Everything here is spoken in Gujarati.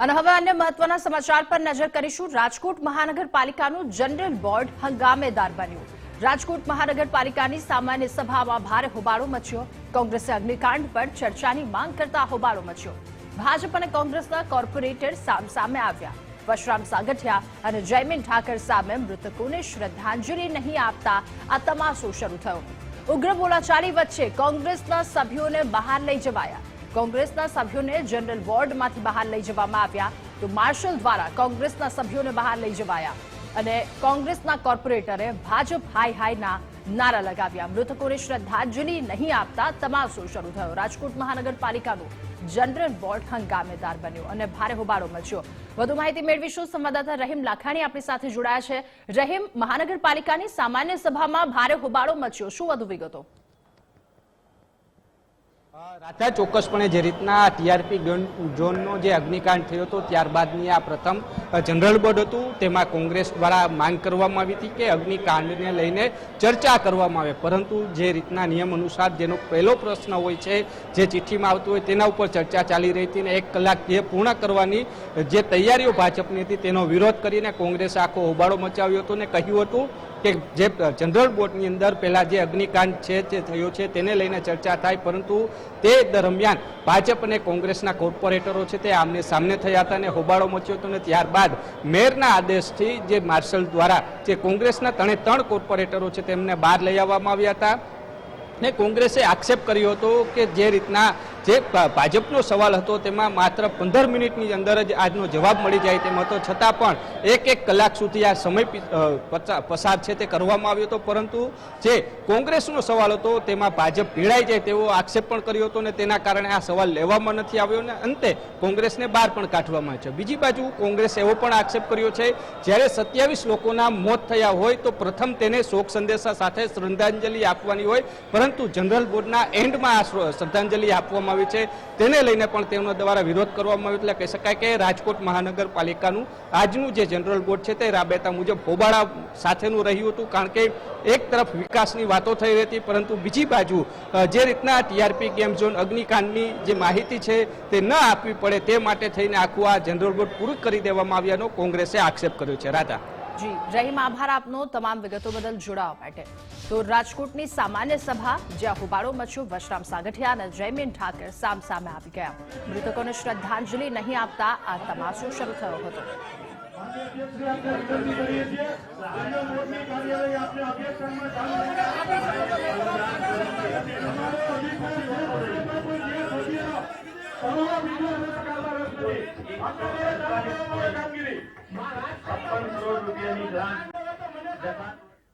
અને હવે અન્ય મહત્વના સમાચાર પર નજર કરીશું. રાજકોટ મહાનગરપાલિકાનું જનરલ બોર્ડ હંગામેદાર બન્યું. રાજકોટ મહાનગરપાલિકાની સામાન્ય સભામાં ભારે હોબાળો મચ્યો. કોંગ્રેસે અગ્નિકાંડ પર ચર્ચાની માંગ કરતા હોબાળો મચ્યો. ભાજપ અને કોંગ્રેસના કોર્પોરેટર સામસામે આવ્યા. વશરામ સાગઠિયા અને જયમીન ઠાકર સામે મૃતકોને શ્રદ્ધાંજલિ નહીં આપતા આ તમાશો શરૂ થયો. ઉગ્ર બોલાચાલી વચ્ચે કોંગ્રેસના સભ્યોને બહાર લઈ જવાયા. કોંગ્રેસના સભ્યોને જનરલ વોર્ડમાંથી બહાર લઈ જવામાં આવ્યા તો માર્શલ દ્વારા કોંગ્રેસના સભ્યોને બહાર લઈ જવાયા અને કોંગ્રેસના કોર્પોરેટરે ભાજપ હાય હાયના નારા લગાવ્યા. મૃતકોને શ્રદ્ધાંજલિ નહીં આપતા તમાસો શરૂ થયો. રાજકોટ મહાનગરપાલિકાનું જનરલ બોર્ડ હંગામેદાર બન્યું અને ભારે હોબાળો મચ્યો. વધુ માહિતી મેળવીશું સંવાદદાતા રહીમ લાખાણી આપણી સાથે જોડાયા છે. રહીમ, મહાનગરપાલિકાની સામાન્ય સભામાં ભારે હોબાળો મચ્યો. શું વધુ વિગતો? રાધા ચોક્કસપણે જે રીતના ટીઆરપી ઝોનનો જે અગ્નિકાંડ થયો હતો, ત્યારબાદની આ પ્રથમ જનરલ બોર્ડ હતું. તેમાં કોંગ્રેસ દ્વારા માંગ કરવામાં આવી હતી કે અગ્નિકાંડને લઈને ચર્ચા કરવામાં આવે. પરંતુ જે રીતના નિયમ અનુસાર જેનો પહેલો પ્રશ્ન હોય છે, જે ચિઠ્ઠીમાં આવતું હોય તેના ઉપર ચર્ચા ચાલી રહી હતી અને એક કલાક જે પૂર્ણ કરવાની જે તૈયારીઓ ભાજપની હતી તેનો વિરોધ કરીને કોંગ્રેસે આખો હોબાળો મચાવ્યો હતો અને કહ્યું હતું કે જે જનરલ બોર્ડની અંદર પહેલા જે અગ્નિકાંડ છે તે થયો છે, તેને લઈને ચર્ચા થાય, પરંતુ તે દરમિયાન ભાજપ અને કોંગ્રેસના કોર્પોરેટરો છે તે આમને સામને થયા હતા અને હોબાળો મચ્યો હતો અને ત્યારબાદ મેયરના આદેશથી જે માર્શલ દ્વારા જે કોંગ્રેસના ત્રણે ત્રણ કોર્પોરેટરો છે તેમને બહાર લઈ આવવામાં આવ્યા હતા. ને કોંગ્રેસે આક્ષેપ કર્યો હતો કે જે રીતના જે ભાજપનો સવાલ હતો, તેમાં માત્ર પંદર મિનિટની અંદર જ આજનો જવાબ મળી જાય તેમ હતો. છતાં પણ એક એક કલાક સુધી આ સમય પસાર છે તે કરવામાં આવ્યો હતો. પરંતુ જે કોંગ્રેસનો સવાલ હતો, તેમાં ભાજપ ભીડાઈ જાય તેવો આક્ષેપ પણ કર્યો હતો ને તેના કારણે આ સવાલ લેવામાં નથી આવ્યો ને અંતે કોંગ્રેસને બહાર પણ કાઢવામાં આવ્યો છે. બીજી બાજુ કોંગ્રેસે એવો પણ આક્ષેપ કર્યો છે, જ્યારે સત્યાવીસ લોકોના મોત થયા હોય તો પ્રથમ તેને શોક સંદેશા સાથે શ્રદ્ધાંજલિ આપવાની હોય, પરંતુ જનરલ બોર્ડના એન્ડમાં આ શ્રદ્ધાંજલિ આપવામાં આવી છે. તેને લઈને પણ તેમના દ્વારા વિરોધ કરવામાં આવ્યો. એટલે કહી શકાય કે રાજકોટ મહાનગરપાલિકાનું આજનું જે જનરલ બોર્ડ છે તે રાબેતા મુજબ હોબાળા સાથેનું રહ્યું હતું. કારણ કે એક તરફ વિકાસની વાતો થઈ રહી હતી, પરંતુ બીજી બાજુ જે રીતના ટીઆરપી ગેમ ઝોન અગ્નિકાંડની જે માહિતી છે તે ન આપવી પડે તે માટે થઈને આખું આ જનરલ બોર્ડ પૂરું કરી દેવામાં આવ્યાનો કોંગ્રેસે આક્ષેપ કર્યો છે. રાધા. જી, રહીમ આભાર આપનો, તમામ વિગતો બદલ જોડાવા માટે. તો રાજકોટની સામાન્ય સભા, જ્યાં હોબાળો મચ્યો, વશરામ સાગઠિયા અને જયમીન ઠાકર સામ સામે આવી ગયા. મૃતકોને શ્રદ્ધાંજલિ નહીં આપતા આ તમાશો શરૂ થયો હતો. છપ્પન કરોડ રૂપિયાની ગ્રાન્ટ